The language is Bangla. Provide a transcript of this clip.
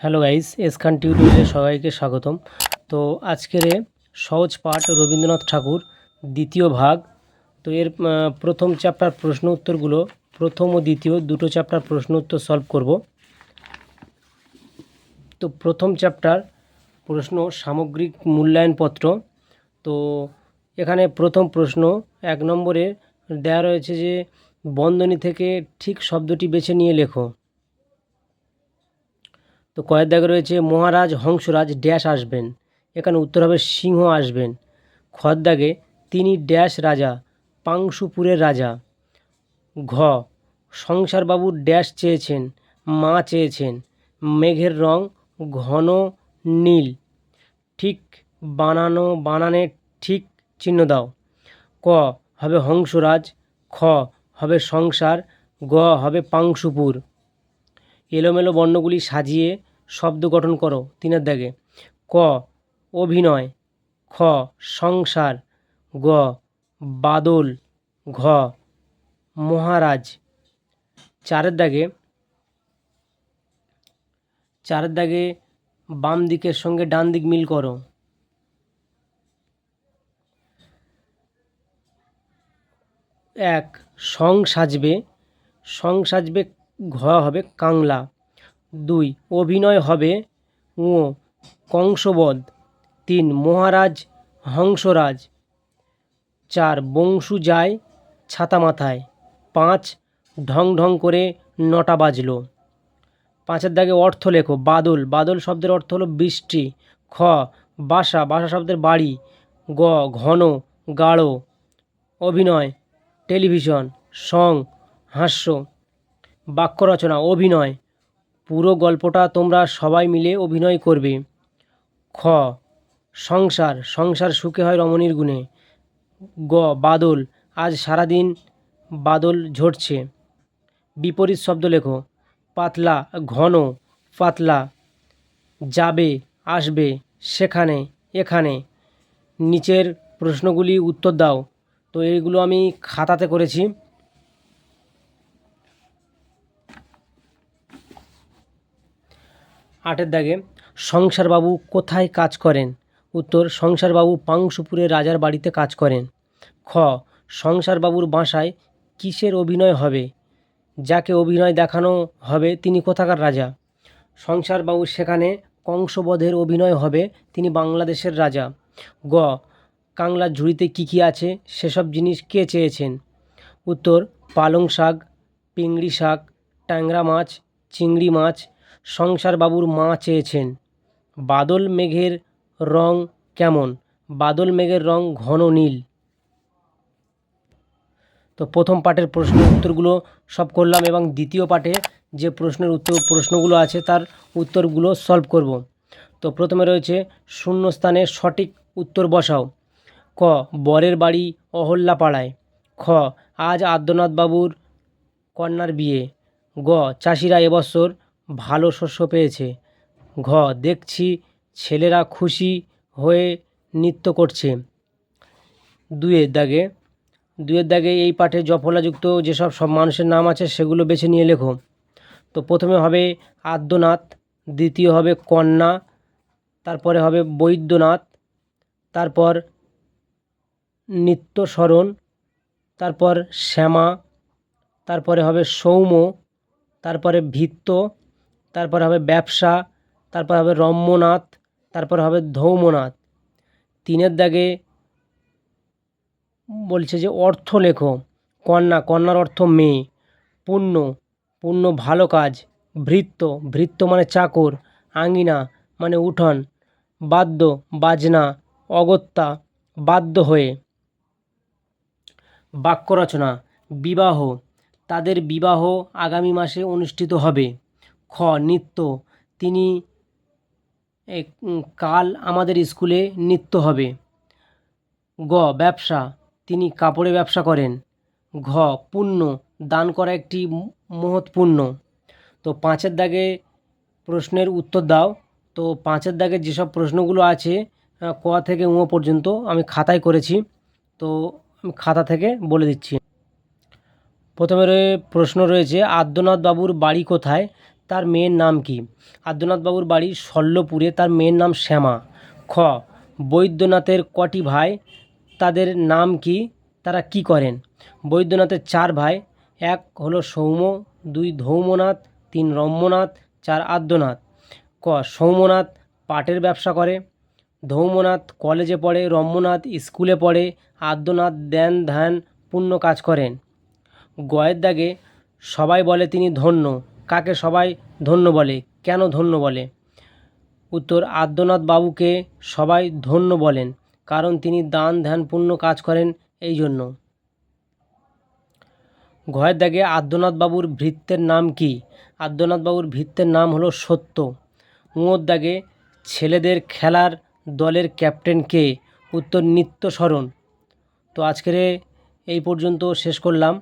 হ্যালো গাইস, এসখান টিউটোরিয়ালে সবাইকে স্বাগতম। তো আজকের সহজ পাঠ রবীন্দ্রনাথ ঠাকুর, দ্বিতীয় ভাগ। তো এর প্রথম চ্যাপ্টার প্রশ্ন উত্তরগুলো, প্রথম ও দ্বিতীয় দুটো চ্যাপ্টার প্রশ্ন উত্তর সলভ করব। তো প্রথম চ্যাপ্টার প্রশ্ন, সামগ্রিক মূল্যায়নপত্র তো এখানে প্রথম প্রশ্ন, এক নম্বরে দেওয়া রয়েছে যে, বন্ধনী থেকে ঠিক শব্দটি বেছে নিয়ে লেখো। তো কয়ের দাগে রয়েছে মহারাজ, হংসরাজ ড্যাশ আসবেন। এখানে উত্তর হবে সিংহ আসবেন। খর দাগে তিনি ড্যাশ রাজা, পাংশুপুরের রাজা। ঘ, সংসারবাবু ড্যাশ চেয়েছেন, মা চেয়েছেন। মেঘের রং ঘন নীল। ঠিক বানানো বানানে ঠিক চিহ্ন দাও। ক, হবে হংসরাজ, খ, হবে সংসার, গ, হবে পাংশুপুর। এলোমেলো বর্ণগুলি সাজিয়ে শব্দ গঠন করো তিনের দাগে। ক, অভিনয়। খ, সংসার। গ, বাদল। ঘ, মহারাজ। চারের দাগে চারের দাগে বাম দিকের সঙ্গে ডান দিক মিল করো। এক, সং সাজবে। সং সাজবে, ঘ হবে কাংলা। দুই, অভিনয় হবে ও কংসবধ। তিন, মহারাজ, হংসরাজ। চার, বংশু যায় ছাতা মাথায় পাঁচ ঢং ঢং করে নটা বাজলো। পাঁচের দাগে অর্থ লেখো, বাদল। বাদল শব্দের অর্থ হলো বৃষ্টি। খ, বাসা। বাসা শব্দের বাড়ি। গ, ঘন, গাঢ়। অভিনয়, টেলিভিশন, সং, হাস্য। বাক্য রচনা, অভিনয়। পুরো গল্পটা তোমরা সবাই মিলে অভিনয় করবে। খ, সংসার সংসার সুখে হয় রমণীর গুণে। গ, বাদল, আজ সারাদিন বাদল ঝরছে। বিপরীত শব্দ লেখো। পাতলা, ঘন, পাতলা। যাবে, আসবে, সেখানে, এখানে। নিচের প্রশ্নগুলি উত্তর দাও। তো এইগুলো আমি খাতাতে করেছি। আটের দাগে, সংসারবাবু কোথায় কাজ করেন? উত্তর, সংসারবাবু পাংশুপুরে রাজার বাড়িতে কাজ করেন। খ, সংসারবাবুর বাসায় কিসের অভিনয় হবে? যাকে অভিনয় দেখানো হবে তিনি কোথাকার রাজা? সংসারবাবু সেখানে কংসবধের অভিনয় হবে তিনি বাংলাদেশের রাজা। গ, কাংলার ঝুড়িতে কী কী আছে সেসব জিনিস কে চেয়েছেন? উত্তর, পালং শাক, পিংড়ি শাক, ট্যাংরা মাছ, চিংড়ি মাছ সংসারবাবুর মা চেয়েছেন, বাদল মেঘের রং কেমন? বাদল মেঘের রং ঘন নীল। তো প্রথম পাঠের প্রশ্ন উত্তরগুলো সব করলাম এবং দ্বিতীয় পাঠে যে প্রশ্নের উত্তর প্রশ্নগুলো আছে তার উত্তরগুলো সলভ করব। তো প্রথমে রয়েছে, শূন্যস্থানে সঠিক উত্তর বসাও। ক, বরের বাড়ি অহল্যাপাড়ায়। খ, আজ আদ্যনাথ বাবুর কন্যার বিয়ে। গ, চাষিরা এবছর ভালো শস্য পেয়েছে। ঘ, দেখছি ছেলেরা খুশি হয়ে নৃত্য করছে। দুয়ের দাগে দুয়ের দাগে এই পাঠে জফলাযুক্ত যেসব সব মানুষের নাম আছে সেগুলো বেছে নিয়ে লেখো। তো প্রথমে হবে আদ্যনাথ, দ্বিতীয় হবে কন্যা, তারপরে হবে বৈদ্যনাথ, তারপর নিত্যস্মরণ তারপর শ্যামা, তারপরে হবে সৌম্য, তারপরে ভিত্ত তারপরে হবে ব্যবসা, তারপর হবে রম্যনাথ, তারপর হবে ধৌমনাথ। তিনের দাগে বলছে যে অর্থ লেখো, কন্যা, কন্যার অর্থ মেয়ে, পুণ্য পুণ্য ভালো কাজ, ভৃত্য ভৃত্য মানে চাকর, আঙিনা মানে উঠোন, বাদ্য, বাজনা, অগত্যা বাধ্য হয়ে। বাক্য রচনা, বিবাহ, তাদের বিবাহ আগামী মাসে অনুষ্ঠিত হবে। খ, নৃত্য। তিনি কাল আমাদের স্কুলে নৃত্য হবে। গ, ব্যবসা। তিনি কাপড়ে ব্যবসা করেন। ঘ, পুণ্য। দান করা একটি মহৎ পুণ্য। তো পাঁচের দাগে প্রশ্নের উত্তর দাও। তো পাঁচের দাগে যেসব প্রশ্নগুলো আছে ক থেকে উ পর্যন্ত আমি খাতায় করেছি। তো আমি খাতা থেকে বলে দিচ্ছি। প্রথমে প্রশ্ন রয়েছে, আদ্যনাথ বাবুর বাড়ি কোথায়? তার মেয়ের নাম কি? আদ্যনাথবাবুর বাড়ি শল্যপুরে তার মেয়ের নাম শ্যামা। খ, বৈদ্যনাথের কটি ভাই, তাদের নাম কি? তারা কি করেন? বৈদ্যনাথের চার ভাই, এক হলো সৌম্য, দুই ধৌমনাথ, তিন রম্যনাথ, চার আদ্যনাথ। ক সৌমনাথ পাটের ব্যবসা করে, ধৌমনাথ কলেজে পড়ে, রম্যনাথ স্কুলে পড়ে, আদ্যনাথ দেন ধ্যান পুণ্য কাজ করেন। গয়ের দাগে সবাই বলে তিনি ধন্য। কাকে সবাই ধন্য বলে? কেন ধন্য বলে? উত্তর, আদ্যনাথ বাবুকে সবাই ধন্য বলেন, কারণ তিনি দান ধ্যান পুণ্য কাজ করেন এই জন্য। ঘয়ের দাগে আদ্যনাথ বাবুর ভৃত্যের নাম কি? আদ্যনাথ বাবুর ভৃত্যের নাম হলো সত্য। উঁয়োর দাগে ছেলেদের খেলার দলের ক্যাপ্টেন কে? উত্তর নিত্যস্মরণ তো আজকের এই পর্যন্ত শেষ করলাম।